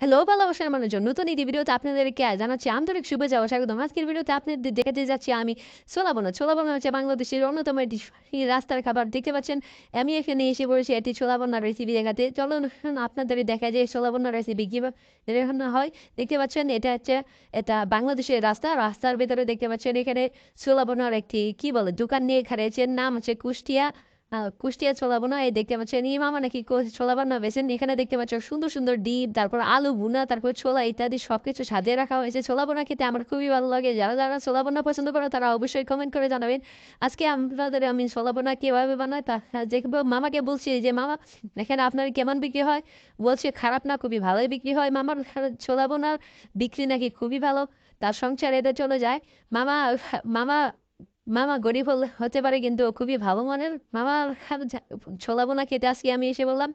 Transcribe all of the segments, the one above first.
Hello ভালোবাসার মানুষজন, নতুন একটি ভিডিওতে আপনাদেরকে জানাচ্ছি আন্তরিক শুভেচ্ছা ও স্বাগতম। আজকের ভিডিওতে আপনাদের দেখাতে যাচ্ছি আমি ছোলা বোনা ছোলা বোনা হচ্ছে বাংলাদেশের অন্যতম একটি রাস্তার খাবার। দেখতে পাচ্ছেন, আমি এখানে এসে পড়েছি একটি ছোলা বোনার রেসিপি দেখাতে। চলুন আপনাদের দেখা যায় ছোলা রেসিপি কীভাবে হয়। দেখতে পাচ্ছেন, এটা হচ্ছে এটা বাংলাদেশের রাস্তা। রাস্তার ভেতরে দেখতে পাচ্ছেন, এখানে ছোলা বোনার একটি, কি বলে, দোকান নিয়ে খারেছেন নাম হচ্ছে কুষ্টিয়া। কুষ্টিয়া ছোলা বোনা এই দেখতে পাচ্ছেন এই মামা নাকি ছোলা বানা বেছেন এখানে দেখতে পাচ্ছেন সুন্দর সুন্দর ডিম তারপর আলু ভুনা, তারপর ছোলা ইত্যাদি সবকিছু সাজিয়ে রাখা হয়েছে। ছোলা বোনা খেতে, আমার খুবই ভালো লাগে। যারা যারা ছোলা বোনা পছন্দ করে, তারা অবশ্যই কমেন্ট করে জানাবেন। আজকে আপনাদের আমি ছোলা বোনা কীভাবে বানাই তা যে মামাকে বলছি যে, মামা, এখানে আপনার কেমন বিক্রি হয়? বলছে, খারাপ না, খুবই ভালোই বিক্রি হয়। মামার ছোলা বোনার বিক্রি নাকি খুবই ভালো, তার সংসার এদের চলে যায়। মামা মামা মামা গরিব হলে হতে পারে কিন্তু খুবই ভালো মনের মামা ছোলা বোনা খেতে আজকে আমি এসে বললাম।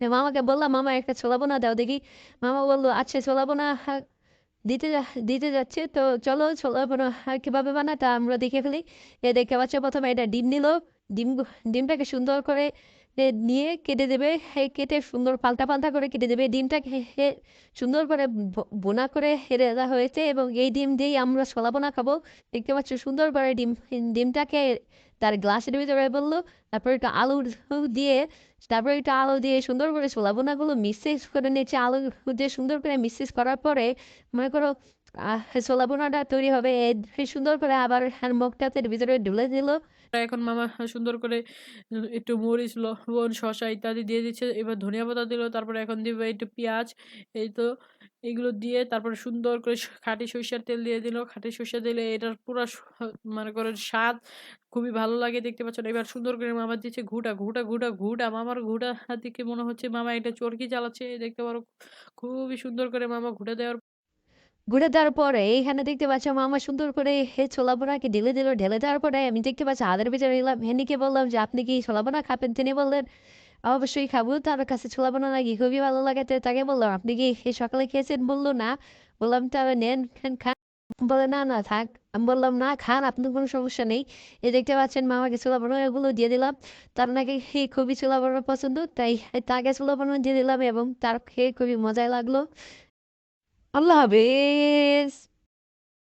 মামাকে বললাম, মামা, একটা ছোলা বোনা দাও দেখি। মামা বলল আচ্ছা ছোলা বোনা দিতে দিতে যাচ্ছে, তো চলো ছোলা বোনা কীভাবে বানা তা আমরা দেখে ফেলি। এ দেখে বাচ্চা প্রথমে এটা ডিম নিল। ডিম, ডিমটাকে সুন্দর করে নিয়ে কেটে দেবে, হে, কেটে সুন্দর পাল্টা পাল্টা করে কেটে দেবে। ডিমটাকে হে সুন্দর করে বোনা করে হেরে দেওয়া হয়েছে এবং এই ডিম দিয়েই আমরা ছোলা বোনা খাব। দেখতে পাচ্ছ সুন্দর করে ডিম, ডিমটাকে তার গ্লাসের ভিতরে বলল, তারপর একটু আলু দিয়ে, তারপরে একটু আলু দিয়ে সুন্দর করে ছোলা বোনাগুলো মিক্সিস করে নিয়েছে। আলু দিয়ে সুন্দর করে মিক্সিস করার পরে মনে করো আহ, ছোলা বোনাটা তৈরি হবে। সুন্দর করে আবার মুখটাতে ভিতরে ঢুলে দিল। এখন মামা সুন্দর করে একটু মরিচ লবণ শসা ইত্যাদি দিয়ে দিচ্ছে। এবার ধনিয়া পাতা দিল তারপরে এখন দিবে একটু পেঁয়াজ। এই তো এগুলো দিয়ে তারপরে সুন্দর করে খাঁটি সরিষার তেল দিয়ে দিল। খাঁটি সরিষা দিলে এটার পুরো মানে করেন স্বাদ খুবই ভালো লাগে দেখতে পাচ্ছেন। এবার সুন্দর করে মামা দিচ্ছে ঘুটা ঘুটা ঘুটা ঘুটা। মামার ঘুটা দিকে মনে হচ্ছে? মামা এটা চরকি চালাচ্ছে দেখতে পারো। খুবই সুন্দর করে মামা ঘুটে দেওয়ার ঘুরে দেওয়ার পরে এইখানে দেখতে পাচ্ছ মামা সুন্দর করে হে ছোলা বোনাকে ঢেলে দিল, ঢেলে দেওয়ার পরে আমি দেখতে পাচ্ছি আদের ভিতরে এলাম। হেনিকে বললাম যে, আপনি কি ছোলা বোনা খাবেন? তিনি বললেন, অবশ্যই খাব, তার কাছে ছোলা বোনা নাকি খুবই ভালো লাগে। তাকে বললাম, আপনি কি সকালে খেয়েছেন? বলল, না। বললাম তাহলে নেন, খান খান। বলে, না না, থাক। আমি বললাম, না, খান, আপনার কোনো সমস্যা নেই। এই দেখতে পাচ্ছেন মামাকে ছোলা এগুলো দিয়ে দিলাম। তার নাকি এই খুবই ছোলা বোনা পছন্দ, তাই তাকে ছোলা দিয়ে দিলাম এবং তার খেয়ে খুবই মজাই লাগল। আল্লাহ হাফেজ